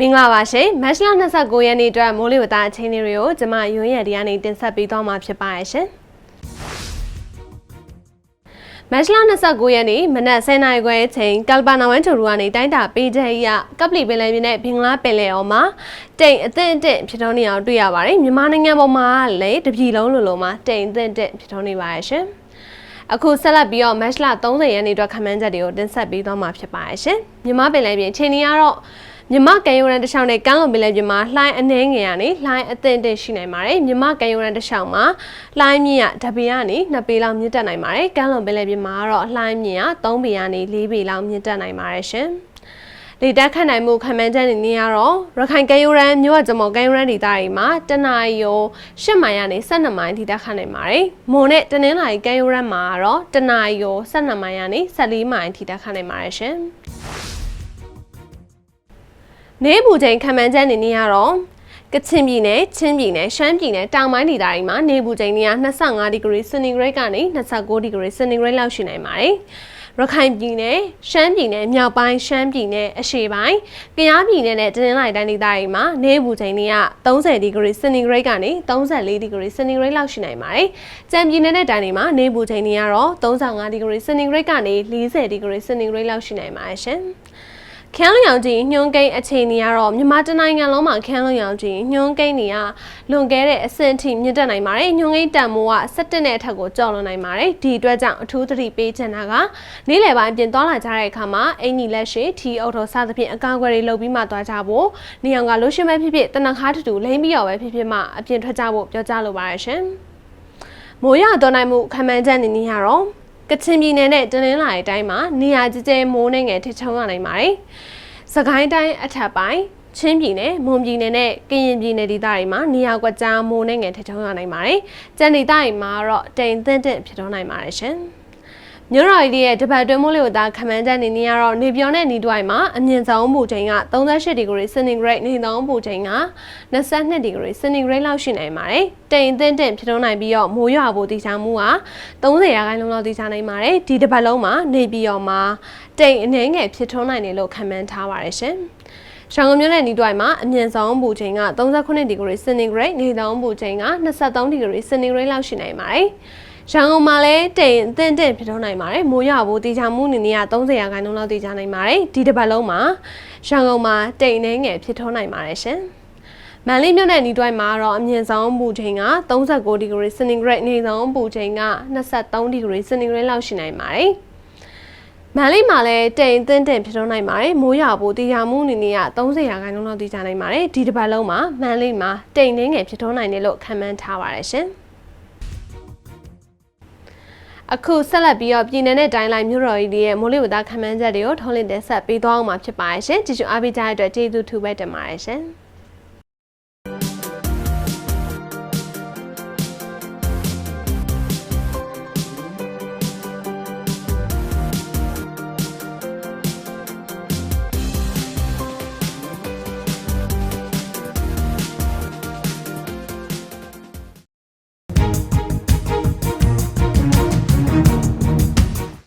မင်္ဂလာပါရှင်မတ်လ29ရက်နေ့အတွက်မိုးလေဝသအချိန်လေးတွေကိုကျွန်မရွန်းရဒီကနေတင်ဆက်ပေးသွားမှာဖြစ်ပါရဲ့ရှင်မတ်လ29ရက်နေ့မနက်10:00နာရီခွဲအချိန်ကယ်ပနာဝမ်ချိုရူကနေတိုင်းတာပေးချက်အရကပလီပင်လယ်ပြင်နဲ့ဘင်္ဂလားပင်လယ်အော်မှာတိမ်အသင့်အတင့်ဖြစ်ထွန်းနေအောင်တွေ့ရပါတယ်မြန်မာနိုင်ငံပေါ်မှာလည်းတပြည်လုံးလိုလိုမှာတိမ်အသင့်အတင့်ဖြစ်ထွန်းနေပါရဲ့ရှင်အခုဆက်လက်ပြီးတော့ match လ30ရက်နေ့အတွက်ခမန်းချက်တွေကိုတင်ဆက်ပေးသွားမှာဖြစ်ပါရဲ့ရှင်မြန်မာပင်လယ်ပြင်ချိန်นี้ကတော့ မြမကံယိုရန်တစ်ချောင်းနဲ့ကမ်းလွန်ပင်လယ်ပြင်မှာလှိုင်းအနှဲငယ်ရနေလှိုင်းအသင့်တင့်ရှိနိုင်ပါတယ်မြမကံယိုရန်တစ်ချောင်းမှာလှိုင်းမြင့်ရတပေကနေ2ပေလောက်မြင့်တက်နိုင်ပါတယ်ကမ်းလွန်ပင်လယ်ပြင်မှာကတော့လှိုင်းမြင့်ရ3ပေကနေ4ပေလောက်မြင့်တက်နိုင်ပါတယ်ရှင်လေတက်ခတ်နိုင်မှုခံမှန်းချက်အနေနဲ့ကတော့ရခိုင်ကမ်းရိုးတန်းမြို့အကျမော်ကမ်းရိုးတန်းဒေသတွေမှာတနအီရော10မိုင်ကနေ12မိုင်ထိတက်ခတ်နိုင်ပါတယ်။မွန်နဲ့တနင်္လာရီကမ်းရိုးတန်းမှာကတော့တနအီရော12မိုင်ကနေ14မိုင်ထိတက်ခတ်နိုင်ပါတယ်ရှင်။ နေပူချိန်ခံမှန်းချက်အနေနဲ့ကတော့ကချင်ပြည်နယ်ချင်းပြည်နယ်ရှမ်းပြည်နယ်တောင်ပိုင်းဒေသတွေမှာနေပူချိန်တွေက25ဒီဂရီစင်တီဂရိတ်ကနေ29ဒီဂရီစင်တီဂရိတ်လောက်ရှိနိုင်ပါတယ်။ရခိုင်ပြည်နယ်ရှမ်းပြည်နယ်မြောက်ပိုင်းရှမ်းပြည်နယ်အရှေ့ပိုင်းကယားပြည်နယ်နဲ့တနင်္လာရီတိုင်းဒေသတွေမှာနေပူချိန်တွေက30ဒီဂရီစင်တီဂရိတ်ကနေ34ဒီဂရီစင်တီဂရိတ်လောက်ရှိနိုင်ပါတယ်။ကြံပြည်နယ်နဲ့တိုင်းတွေမှာနေပူချိန်တွေကတော့35ဒီဂရီစင်တီဂရိတ်ကနေ40ဒီဂရီစင်တီဂရိတ်လောက်ရှိနိုင်ပါတယ်ရှင်။ ခန်းလုံရောင်ကြီးညွှန်းကိန်းအခြေအနေကတော့မြန်မာတနိုင်ငံလုံးမှာခန်းလုံရောင်ကြီးညွှန်းကိန်းတွေကလွန်ခဲ့တဲ့အဆင့်ထိမြင့်တက်နိုင်ပါတယ်ညွှန်းကိန်းတန်မိုးက17နဲ့အထက်ကိုကျော်လွန်နိုင်ပါတယ်ဒီအတွက်ကြောင့်အထူးသတိပေးချင်တာကနေ့လယ်ပိုင်းပြင်သွားလာကြတဲ့အခါမှာအင်ကြီးလက်ရှိထီအုပ်တော်စသဖြင့်အကာအကွယ်တွေလုပ်ပြီးမှသွားကြဖို့နေအောင်ကလို့ရှင်းမဲ့ဖြစ်ဖြစ်တနခါတူတူလိမ့်ပြီးတော့ပဲဖြစ်ဖြစ်မှအပြင်ထွက်ကြဖို့ပြောကြားလိုပါတယ်ရှင်မိုးရတော်နိုင်မှုခံမှန်းချက်အနေနဲ့ကတော့ ကချင်ပြည်နယ်နဲ့တနင်္လာရီတိုင်းမှာနေရာကျကျမိုးနှင်းငယ်ထချုံရနိုင်ပါတယ်။စကိုင်းတိုင်းအထက်ပိုင်းချင်းပြည်နယ်မွန်ပြည်နယ်နဲ့ကရင်ပြည်နယ်ဒေသတွေမှာနေရာကွက်ကြားမိုးနှင်းငယ်ထချုံရနိုင်ပါတယ်။ကြံဒေသတွေမှာတော့တိမ်သင့်တင့်ဖြစ်ထွန်းနိုင်ပါတယ်ရှင်။ မြို့တော်ကြီးရဲ့တပတ်တွင်းမိုးလေဝသခန့်မှန်းချက်အနေနဲ့ကတော့နေပြောနဲ့နေတွိုင်မှာအမြင့်ဆုံးပူချိန်က38ဒီဂရီစင်တီဂရိတ်နေသောပူချိန်က22ဒီဂရီစင်တီဂရိတ်လောက်ရှိနိုင်ပါတယ်။တိမ်သင့်တင့်ဖြစ်ထွန်းနိုင်ပြီးတော့မိုးရွာဖို့တည်ချမှုက30ရာခိုင်နှုန်းလောက်တည်ချနိုင်ပါတယ်။ဒီတပတ်လုံးမှာနေပြီးတော့မှာတိမ်အနှဲငယ်ဖြစ်ထွန်းနိုင်တယ်လို့ခန့်မှန်းထားပါတယ်ရှင်။ရှောင်းကမြို့နယ်နီးတွိုင်မှာအမြင့်ဆုံးပူချိန်က39ဒီဂရီစင်တီဂရိတ်နေသောပူချိန်က23ဒီဂရီစင်တီဂရိတ်လောက်ရှိနိုင်ပါတယ်။ ရန်ကုန်မှာလည်းတိမ်အသင့်တင့်ဖြစ်ထွန်းနိုင်ပါတယ်မိုးရွာဖို့တေချာမှုအနေနဲ့က30ရာခိုင်နှုန်းလောက်တေချာနိုင်ပါတယ်ဒီတစ်ပတ်လုံးမှာရန်ကုန်မှာတိမ်နှဲငယ်ဖြစ်ထွန်းနိုင်ပါတယ်ရှင်မန်လေးမြို့နယ်နီးတွိုင်းမှာတော့အမြင့်ဆုံးပူချိန်က39ဒီဂရီစင်တီဂရိတ်နေဆုံးပူချိန်က23ဒီဂရီစင်တီဂရိတ်လောက်ရှိနိုင်ပါတယ်မန်လေးမှာလည်းတိမ်သင့်တင့်ဖြစ်ထွန်းနိုင်ပါတယ်မိုးရွာဖို့တေချာမှုအနေနဲ့က30ရာခိုင်နှုန်းလောက်တေချာနိုင်ပါတယ်ဒီတစ်ပတ်လုံးမှာမန်လေးမှာတိမ်နှဲငယ်ဖြစ်ထွန်းနိုင်တယ်လို့ခန့်မှန်းထားပါတယ်ရှင် အခုဆက်လက်ပြီးတော့ပြည်내နဲ့တိုင်းလိုက်မြို့တော်ကြီးရဲ့မိုးလေဝသခန့်မှန်းချက်တွေကိုထုံးလင်းတင်ဆက်ပေးသွားအောင်မှာဖြစ်ပါရဲ့ရှင်ကြည့်ရှုအားပေးကြတဲ့အတွက်ကျေးဇူးထူးပဲတင်ပါတယ်ရှင်